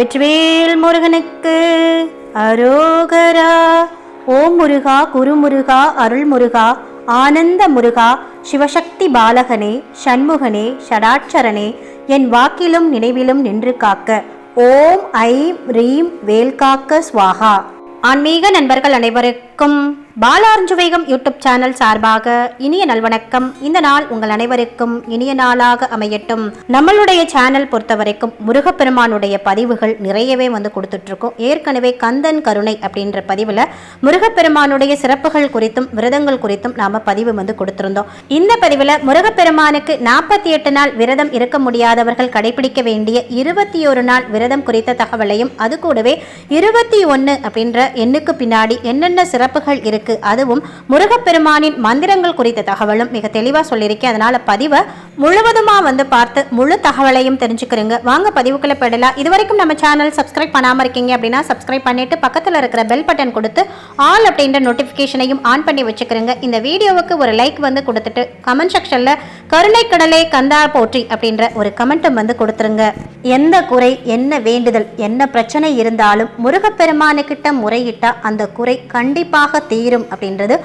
வெற்றிவேல் முருகனுக்கு அரோகரா. ஓம் முருகா குருமுருகா அருள்முருகா ஆனந்த முருகா சிவசக்தி பாலகனே சண்முகனே ஷடாட்சரனே என் வாக்கிலும் நினைவிலும் நின்று காக்க. ஓம் ஐம் ரீம் வேல்காக்க ஸ்வாகா. ஆன்மீக நண்பர்கள் அனைவருக்கும் அனைவருக்கும் பாலாரஞ்சு வேகம் யூடியூப் சேனல் சார்பாக இனிய நல்வணக்கம். இந்த நாள் உங்கள் அனைவருக்கும் இனிய நாளாக அமையட்டும். நம்மளுடைய சேனல் பொறுத்த வரைக்கும் முருகப்பெருமானுடைய பதிவுகள் நிறையவே வந்து கொடுத்துட்டு இருக்கோம் ஏற்கனவே கந்தன் கருணை அப்படின்ற பதிவில் முருகப்பெருமானுடைய சிறப்புகள் குறித்தும் விரதங்கள் குறித்தும் நாம பதிவு வந்து கொடுத்திருந்தோம். இந்த பதிவில் முருகப்பெருமானுக்கு நாற்பத்தி எட்டு நாள் விரதம் இருக்க முடியாதவர்கள் கடைபிடிக்க வேண்டிய இருபத்தி ஒரு நாள் விரதம் குறித்த தகவலையும் அது கூடவே இருபத்தி ஒன்று அப்படின்ற எண்ணுக்கு பின்னாடி என்னென்ன சிறப்பு சிறப்புகள் இருக்கு. அதுவும் முருகப்பெருமானின் மந்திரங்கள் குறித்த தகவலும் மிக தெளிவாக சொல்லியிருக்கேன் அதனால பதிவை முழுவதுமா வந்து பார்த்து முழு தகவலையும் தெரிஞ்சுக்கிறீங்க. வாங்க பதிவுக்குள்ளே போயிடலாம். இது வரைக்கும் நம்ம சேனல் சப்ஸ்கிரைப் பண்ணாமல் இருக்கீங்க அப்படின்னா சப்ஸ்கிரைப் பண்ணிட்டு பக்கத்தில் இருக்கிற பெல் பட்டன் கொடுத்து ஆல் அப்படின்ற நோட்டிஃபிகேஷனையும் ஆன் பண்ணி வச்சுக்கிறீங்க. இந்த வீடியோவுக்கு ஒரு லைக் வந்து கொடுத்துட்டு கமெண்ட் செக்ஷனில் கருணை கடலே கந்தா போற்றி அப்படின்ற ஒரு கமெண்ட்டும் வந்து கொடுத்துருங்க. எந்த குறை என்ன வேண்டுதல் என்ன பிரச்சனை இருந்தாலும் முருகப்பெருமானுக்கிட்ட முறையிட்டா அந்த குறை கண்டிப்பாக தீரும் அப்படின்றது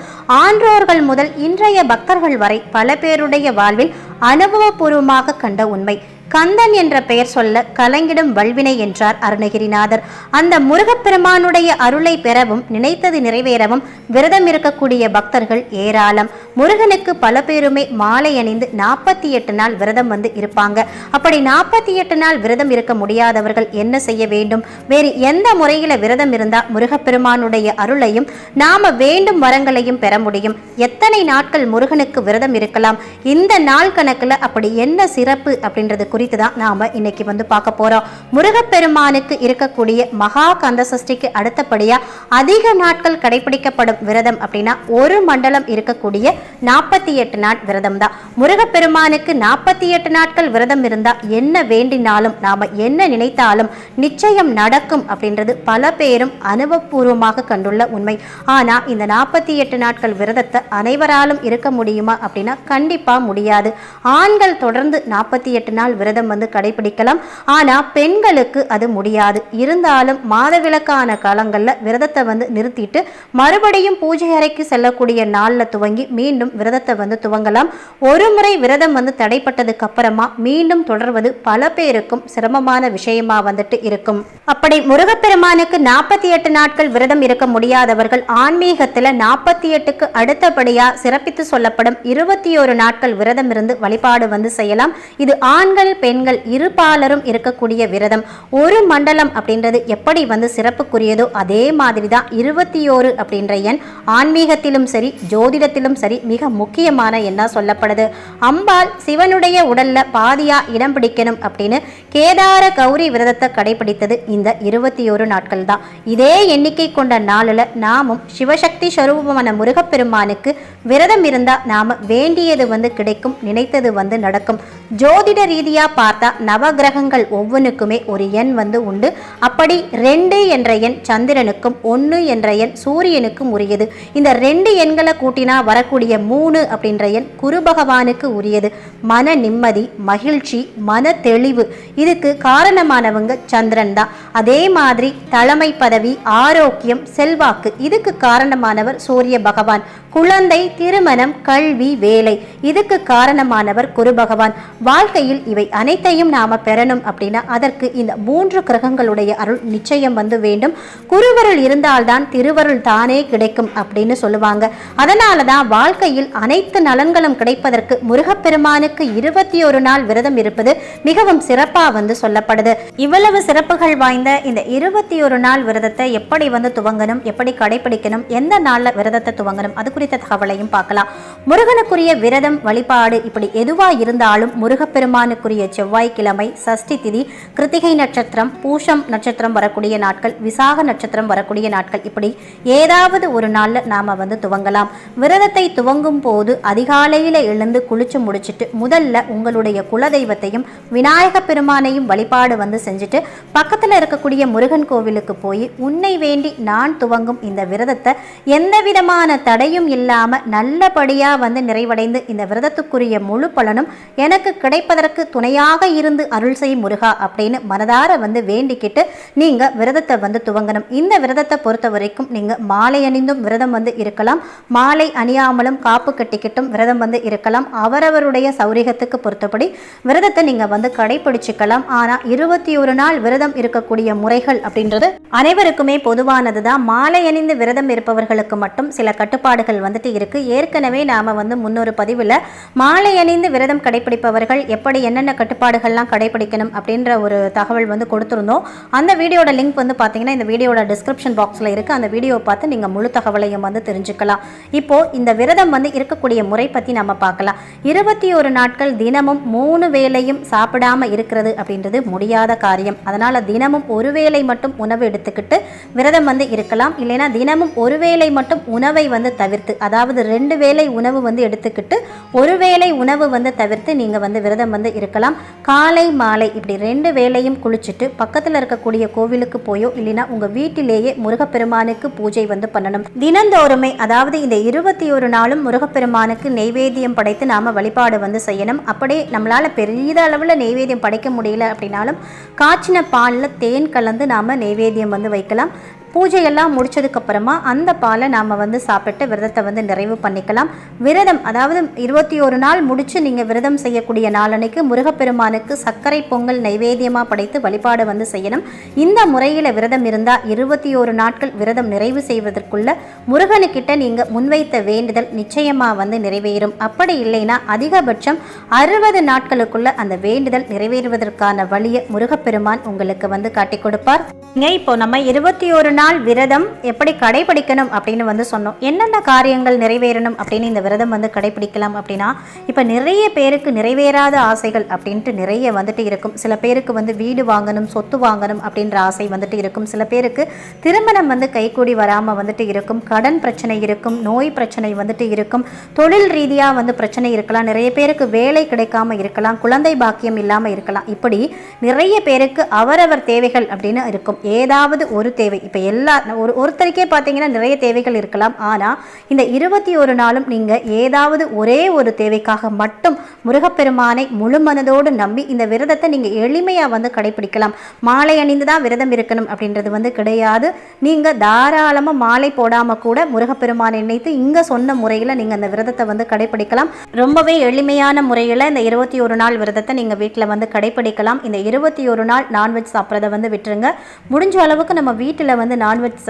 ஆன்றோர்கள் முதல் இன்றைய பக்தர்கள் வரை பல பேருடைய வாழ்வில் அனுபவபூர்வமாக கண்ட உண்மை. கந்தன் என்ற பெயர் சொல்ல கலங்கிடும் வல்வினை என்றார் அருணகிரிநாதர். அந்த முருகப்பெருமானுடைய அருளை பெறவும் நினைத்தது நிறைவேறவும் விரதம் இருக்கக்கூடிய பக்தர்கள் ஏராளம். முருகனுக்கு பல பேருமே மாலை அணிந்து நாற்பத்தி எட்டு நாள் விரதம் வந்து இருப்பாங்க. அப்படி நாற்பத்தி எட்டு நாள் விரதம் இருக்க முடியாதவர்கள் என்ன செய்ய வேண்டும்? வேறு எந்த முறையில விரதம் இருந்தா முருகப்பெருமானுடைய அருளையும் நாம வேண்டும் வரங்களையும் பெற முடியும்? எத்தனை நாட்கள் முருகனுக்கு விரதம் இருக்கலாம்? இந்த நாள் கணக்குல அப்படி என்ன சிறப்பு அப்படின்றது குறித்து குறித்து தான் நாம இன்னைக்கு வந்து பார்க்க போறோம். முருகப்பெருமானுக்கு இருக்கக்கூடிய மகா கந்த சஷ்டிக்கு அடுத்தபடியா அதிக நாட்கள் கடைபிடிக்கப்படும் விரதம் அப்படின்னா ஒரு மண்டலம் இருக்கக்கூடிய நாற்பத்தி எட்டு நாள் விரதம் தான். முருகப்பெருமானுக்கு நாற்பத்தி எட்டு நாட்கள் விரதம் இருந்தா என்ன வேண்டினாலும் நாம என்ன நினைத்தாலும் நிச்சயம் நடக்கும் அப்படின்றது பல பேரும் அனுபவபூர்வமாக கண்டுள்ள உண்மை. ஆனா இந்த நாற்பத்தி எட்டு நாட்கள் விரதத்தை அனைவராலும் இருக்க முடியுமா அப்படின்னா கண்டிப்பா முடியாது. ஆண்கள் தொடர்ந்து நாற்பத்தி எட்டு நாள் விரதம் வந்து கடைபிடிக்கலாம். ஆனால் பெண்களுக்கு அது முடியாது. இருந்தாலும் மாதவிலக்கான காலங்களில் விரதத்தை வந்து நிறுத்திட்டு மறுபடியும் பூஜை அறைக்கு செல்லக்கூடிய நாளில் துவங்கி மீண்டும் விரதத்தை வந்து துவங்கலாம். ஒரு முறை விரதம் வந்து தடைப்பட்டதுக்கு அப்புறமா மீண்டும் தொடர்வது பல பேருக்கும் சிரமமான விஷயமா வந்துட்டு இருக்கும். அப்படி முருகப்பெருமானுக்கு நாற்பத்தி எட்டு நாட்கள் விரதம் இருக்க முடியாதவர்கள் ஆன்மீகத்தில் நாற்பத்தி எட்டுக்கு அடுத்தபடியாக சிறப்பித்து சொல்லப்படும் இருபத்தி ஒரு நாட்கள் விரதம் இருந்து வழிபாடு வந்து செய்யலாம். இது ஆண்கள் பெண்கள் இருபாலரும் இருக்கக்கூடிய விரதம். ஒரு மண்டலம் அப்படின்றது எப்படி வந்து சிறப்புக்குரியதோ அதே மாதிரி தான் இருபத்தி ஓரு அப்படின்ற எண் ஆன்மீகத்திலும் சரி ஜோதிடத்திலும் சரி மிக முக்கியமான எண்ணா சொல்லப்படுது. அம்பாள் சிவனுடைய உடல்ல பாதியா இடம் பிடிக்கணும் அப்படின்னு கேதார கௌரி விரதத்தை கடைபிடித்தது இந்த இருபத்தி ஒரு நாட்கள் தான் இதே எண்ணிக்கை கொண்ட நாளில் நாமும் சிவசக்தி ஸ்வரூபமான முருகப்பெருமானுக்கு விரதம் இருந்தால் நாம வேண்டியது வந்து கிடைக்கும் நினைத்தது வந்து நடக்கும். ஜோதிட ரீதியாக பார்த்தா நவகிரகங்கள் ஒவ்வொன்றுக்குமே ஒரு எண் வந்து உண்டு. அப்படி ரெண்டு என்ற எண் சந்திரனுக்கும் ஒன்று என்ற எண் சூரியனுக்கும் உரியது. இந்த ரெண்டு எண்களை கூட்டினா வரக்கூடிய மூணு அப்படின்ற எண் குரு பகவானுக்கு உரியது. மன நிம்மதி மகிழ்ச்சி மன தெளிவு. இதுக்கு காரணமானவங்க சந்திரன் தான். அதே மாதிரி தலைமை பதவி ஆரோக்கியம் செல்வாக்கு. இதுக்கு காரணமானவர் சூரிய பகவான். குழந்தை திருமணம் கல்வி வேலை. இதுக்கு காரணமானவர் குரு பகவான். வாழ்க்கையில் இவை அனைத்தையும் நாம் பெறணும் அப்படின்னா அதற்கு இந்த மூன்று கிரகங்களுடைய அருள் நிச்சயம் வந்து வேண்டும். குருவருள் இருந்தால்தான் திருவருள் தானே கிடைக்கும் அப்படின்னு சொல்லுவாங்க. அதனால தான் வாழ்க்கையில் அனைத்து நலன்களும் கிடைப்பதற்கு முருகப்பெருமானுக்கு இருபத்தி ஒரு நாள் விரதம் இருப்பது மிகவும் சிறப்பா வந்து சொல்லப்படுது. இவ்வளவு சிறப்புகள் வாய்ந்த இந்த இருபத்தி ஒரு நாள் விரதத்தை எப்படி வந்து துவங்கணும் எப்படி கடைபிடிக்கணும் எந்த நாள்ல விரதத்தை துவங்கணும் அது குறித்த தகவலையும் பார்க்கலாம். முருகனுக்குரிய விரதம் வழிபாடு இப்படி எதுவா இருந்தாலும் முருகப்பெருமானுக்குரிய செவ்வாய்க்கிழமை சஷ்டி திதி கிருத்திகை நட்சத்திரம் பூஷம் நட்சத்திரம் வரக்கூடிய நாட்கள் விசாக நட்சத்திரம் வரக்கூடிய நாட்கள். இப்படி ஏதாவது ஒரு நாளில் நாம வந்து துவங்கலாம். விரதத்தை துவங்கும் போது அதிகாலையில் எழுந்து குளிச்சு முடிச்சிட்டு முதல்ல உங்களுடைய குலதெய்வத்தையும் விநாயக பெருமானையும் வழிபாடு வந்து செஞ்சுட்டு பக்கத்தில் இருக்கக்கூடிய முருகன் கோவிலுக்கு போய் உன்னை வேண்டி நான் துவங்கும் இந்த விரதத்தை எந்த விதமான தடையும் இல்லாமல் நல்லபடியாக வந்து நிறைவடைந்து இந்த விரதத்துக்குரிய முழு பலனும் எனக்கு கிடைப்பதற்கு துணையாக இருந்து அருள் செய் முருகா அப்படின்னு மனதார வந்து வேண்டிக்கிட்டு நீங்கள் விரதத்தை வந்து துவங்கணும். இந்த விரதத்தை பொறுத்த வரைக்கும் நீங்கள் மாலை அணிந்தும் விரதம் வந்து இருக்கலாம். மாலை அணியாமலும் காப்பு கட்டிக்கிட்டும் விரதம் வந்து இருக்கலாம். அவரவருடைய சௌரிகத்துக்கு பொறுத்தபடி விரதத்தை நீங்கள் வந்து கடைபிடிச்சிக்கலாம். ஆனால் இருபத்தி ஒரு நாள் விரதம் இருக்கக்கூடிய முறைகள் அப்படின்றது அனைவருக்குமே பொதுவானது தான் மாலை அணிந்து விரதம் இருப்பவர்களுக்கு மட்டும் சில கட்டுப்பாடுகள் வந்துட்டு இருக்குது ஏற்கனவே நாம் வந்து முன்னொரு பதிவில் மாலை அணிந்து விரதம் கடைபிடிப்பவர்கள் எப்படி என்னென்ன கட்டுப்பாடுகள்லாம் கடைபிடிக்கணும் அப்படின்ற ஒரு தகவல் வந்து கொடுத்துருந்தோம். அந்த வீடியோட லிங்க் வந்து பார்த்தீங்கன்னா இந்த வீடியோட டிஸ்கிரிப்ஷன் பாக்ஸில் இருக்குது அந்த வீடியோவை பார்த்து நீங்கள் முழு தகவலையும் வந்து தெரிஞ்சுக்கலாம். இப்போ இந்த விரதம் வந்து இருக்கக்கூடிய முறை பற்றி நம்ம பார்க்கலாம். இருபத்தி ஒரு நாட்கள் தினமும் மூணு வேளையும் சாப்பிடாம இருக்கிறது அப்படின்றது முடியாத காரியம். அதனால் தினமும் ஒரு வேளை மட்டும் உணவு எடுத்துக்கிட்டு விரதம் வந்து இருக்கலாம். இல்லைன்னா தினமும் ஒரு வேளை மட்டும் உணவை வந்து தவிர்த்து அதாவது ரெண்டு வேளை உணவு வந்து எடுத்துக்கிட்டு ஒரு வேளை உணவு வந்து தவிர்த்து நீங்கள் வந்து விரதம் வந்து இருக்கலாம். காலை மாலை இப்படி ரெண்டு வேளையும் குளிச்சுட்டு பக்கத்தில் இருக்கக்கூடிய கோவிலுக்கு போயோ இல்லைன்னா உங்கள் வீட்டிலேயே முருகப்பெருமானுக்கு பூஜை வந்து பண்ணணும். தினந்தோறுமே அதாவது இந்த இருபத்தி ஒரு நாளும் முருகப்பெருமானுக்கு நெய்வேத்தியம் படைத்து நாம் வழிபாடு வந்து செய்யணும். அப்படியே நம்மளால் பெரிய அளவில் நெய்வேத்தியம் படைக்க முடியல அப்படின்னாலும் காய்ச்சின பாலில் தேன் கலந்து நாம் நெய்வேத்தியம் வந்து வைக்கலாம். பூஜையெல்லாம் முடிச்சதுக்கப்புறமா அந்த பாலை நாம் வந்து சாப்பிட்டு விரதத்தை வந்து நிறைவு பண்ணிக்கலாம். விரதம் அதாவது இருபத்தி ஒரு நாள் முடிச்சு நீங்கள் விரதம் செய்யக்கூடிய நாளன்னைக்கு முருகப்பெருமானுக்கு சர்க்கரை பொங்கல் நைவேத்தியமாக படைத்து வழிபாடு வந்து செய்யணும். இந்த முறையில் விரதம் இருந்தால் இருபத்தி ஒரு நாட்கள் விரதம் நிறைவு செய்வதற்குள்ள முருகனுக்கிட்ட நீங்கள் முன்வைத்த வேண்டுதல் நிச்சயமாக வந்து நிறைவேறும். அப்படி இல்லைன்னா அதிகபட்சம் அறுபது நாட்களுக்குள்ள அந்த வேண்டுதல் நிறைவேறுவதற்கான வழியை முருகப்பெருமான் உங்களுக்கு வந்து காட்டி கொடுப்பார். இப்போ நம்ம இருபத்தி ஒரு நாள் விரதம் எப்படி கடைபிடிக்கணும் அப்படின்னு வந்து சொன்னோம். என்னென்ன காரியங்கள் நிறைவேறணும் அப்படின்னு இந்த விரதம் வந்து கடைபிடிக்கலாம் அப்படின்னா இப்போ நிறைய பேருக்கு நிறைவேறாத ஆசைகள் அப்படின்ட்டு நிறைய வந்துட்டு இருக்கும். சில பேருக்கு வந்து வீடு வாங்கணும் சொத்து வாங்கணும் அப்படின்ற ஆசை வந்துட்டு இருக்கும். சில பேருக்கு திருமணம் வந்து கைகூடி வராமல் வந்துட்டு இருக்கும். கடன் பிரச்சனை இருக்கும் நோய் பிரச்சனை வந்துட்டு இருக்கும். தொழில் ரீதியாக வந்து பிரச்சனை இருக்கலாம். நிறைய பேருக்கு வேலை கிடைக்காம இருக்கலாம். குழந்தை பாக்கியம் இல்லாமல் இருக்கலாம். இப்படி நிறைய பேருக்கு அவரவர் தேவைகள் அப்படின்னு இருக்கும். ஏதாவது ஒரு தேவை. இப்போ எல்லா ஒரு ஒருத்தருக்கே பார்த்தீங்கன்னா நிறைய தேவைகள் இருக்கலாம். ஆனால் இந்த இருபத்தி ஒரு நாளும் நீங்கள் ஏதாவது ஒரே ஒரு தேவைக்காக மட்டும் முருகப்பெருமானை முழு மனதோடு நம்பி இந்த விரதத்தை நீங்கள் எளிமையாக வந்து கடைபிடிக்கலாம். மாலை அணிந்து தான் விரதம் இருக்கணும் அப்படின்றது வந்து கிடையாது. நீங்கள் தாராளமாக மாலை போடாமல் கூட முருகப்பெருமானை நினைத்து இங்கே சொன்ன முறையில் நீங்கள் அந்த விரதத்தை வந்து கடைபிடிக்கலாம். ரொம்பவே எளிமையான முறையில் இந்த இருபத்தி ஒரு நாள் விரதத்தை நீங்கள் வீட்டில் வந்து கடைபிடிக்கலாம். இந்த இருபத்தி ஒரு நாள் நான்வெஜ் சாப்பிட்றத வந்து விட்டுருங்க. முடிஞ்ச அளவுக்கு நம்ம வீட்டில் வந்து நான்வெஜ்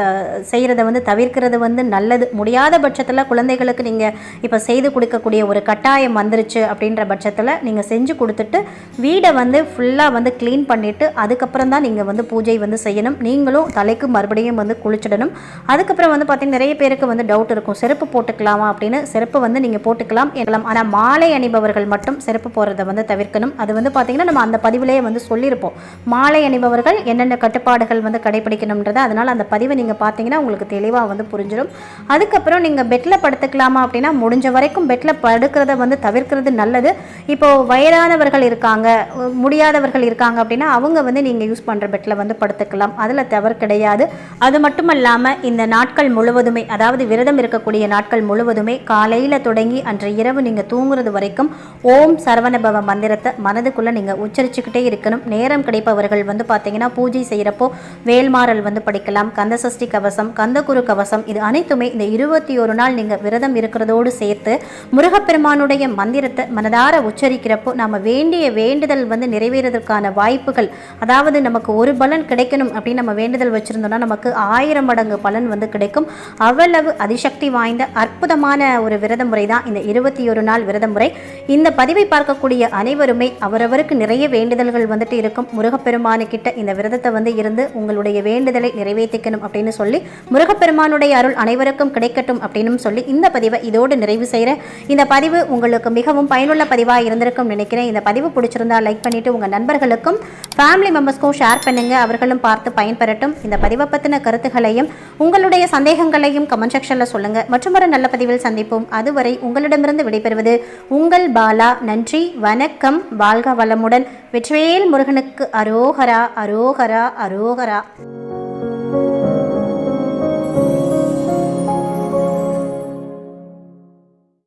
செய்கிறத வந்து தவிர்க்கிறது வந்து நல்லது. முடியாத பட்சத்தில் குழந்தைகளுக்கு நீங்கள் இப்போ செய்து கொடுக்கக்கூடிய ஒரு கட்டாயம் வந்துருச்சு அப்படின்ற பட்சத்தில் நீங்கள் செஞ்சு கொடுத்துட்டு வீடை வந்து ஃபுல்லாக வந்து க்ளீன் பண்ணிவிட்டு அதுக்கப்புறம் தான் நீங்கள் வந்து பூஜை வந்து செய்யணும். நீங்களும் தலைக்கு மறுபடியும் வந்து குளிச்சிடணும். அதுக்கப்புறம் வந்து பார்த்திங்கன்னா நிறைய பேருக்கு வந்து டவுட் இருக்கும். செருப்பு போட்டுக்கலாமா அப்படின்னு? செருப்பு வந்து நீங்கள் போட்டுக்கலாம் எல்லாம் ஆனால் மாலை அணிபவர்கள் மட்டும் செருப்பு போடுறத வந்து தவிர்க்கணும். அது வந்து பார்த்திங்கன்னா நம்ம அந்த பதிவிலேயே வந்து சொல்லியிருப்போம். மாலை அணிபவர்கள் என்னென்ன கட்டுப்பாடுகள் வந்து கடைபிடிக்கணுன்றதை அதனால் அந்த பதிவை நீங்கள் பார்த்தீங்கன்னா உங்களுக்கு தெளிவாக வந்து புரிஞ்சிடும் அதுக்கப்புறம் நீங்கள் பெட்டில் படுத்துக்கலாமா அப்படின்னா முடிஞ்ச வரைக்கும் பெட்டில் படுக்கிறத வந்து தவிர்க்கிறது நல்லது. இப்போது வயதானவர்கள் இருக்காங்க முடியாதவர்கள் இருக்காங்க அப்படின்னா அவங்க வந்து நீங்கள் யூஸ் பண்ணுற பெட்டில் வந்து படுத்துக்கலாம். அதில் தவறு கிடையாது. அது மட்டும் இல்லாமல் இந்த நாட்கள் முழுவதுமே அதாவது விரதம் இருக்கக்கூடிய நாட்கள் முழுவதுமே காலையில் தொடங்கி அன்று இரவு நீங்கள் தூங்குறது வரைக்கும் ஓம் சரவணபவ மந்திரத்தை மனதுக்குள்ளே நீங்கள் உச்சரிச்சுக்கிட்டே இருக்கணும். நேரம் கிடைப்பவர்கள் வந்து பார்த்தீங்கன்னா பூஜை செய்கிறப்போ வேல்மாறல் வந்து படிக்கலாம். கந்த சஷ்டி கவசம் கந்தகுரு கவசம் இது அனைத்துமே இந்த இருபத்தி ஒரு நாள் நீங்கள் விரதம் இருக்கிறதோடு சேர்த்து முருகப்பெருமானுடைய மந்திரத்தை மனதார உச்சரிக்கிறப்போ நாம் வேண்டிய வேண்டுதல் வந்து நிறைவேறதற்கான வாய்ப்புகள் அதாவது நமக்கு ஒரு பலன் கிடைக்கணும் அப்படின்னு நம்ம வேண்டுதல் வச்சுருந்தோம்னா நமக்கு ஆயிரம் மடங்கு பலன் வந்து கிடைக்கும். அவ்வளவு அதிசக்தி வாய்ந்த அற்புதமான ஒரு விரத முறை தான் இந்த இருபத்தி ஒரு நாள் விரத முறை. இந்த பதிவை பார்க்கக்கூடிய அனைவருமே அவரவருக்கு நிறைய வேண்டுதல்கள் வந்துட்டு இருக்கும். முருகப்பெருமானுக்கிட்ட இந்த விரதத்தை வந்து இருந்து உங்களுடைய வேண்டுதலை நிறைவேற்றி நிறைவேற்றிக்கணும் அப்படின்னு சொல்லி முருகப்பெருமானுடைய அருள் அனைவருக்கும் கிடைக்கட்டும் அப்படின்னு சொல்லி இந்த பதிவை இதோடு நிறைவு செய்கிறேன். இந்த பதிவு உங்களுக்கு மிகவும் பயனுள்ள பதிவாக இருந்திருக்கும் நினைக்கிறேன். இந்த பதிவு பிடிச்சிருந்தா லைக் பண்ணிட்டு உங்கள் நண்பர்களுக்கும் ஃபேமிலி மெம்பர்ஸ்க்கும் ஷேர் பண்ணுங்க. அவர்களும் பார்த்து பயன்பெறட்டும். இந்த பதிவை பற்றின கருத்துக்களையும் உங்களுடைய சந்தேகங்களையும் கமெண்ட் செக்ஷனில் சொல்லுங்க. ஒரு நல்ல பதிவில் சந்திப்போம். அதுவரை உங்களிடமிருந்து விடைபெறுவது உங்கள் பாலா. நன்றி வணக்கம். வாழ்க வளமுடன். வெற்றிவேல் முருகனுக்கு அரோகரா அரோகரா அரோகரா.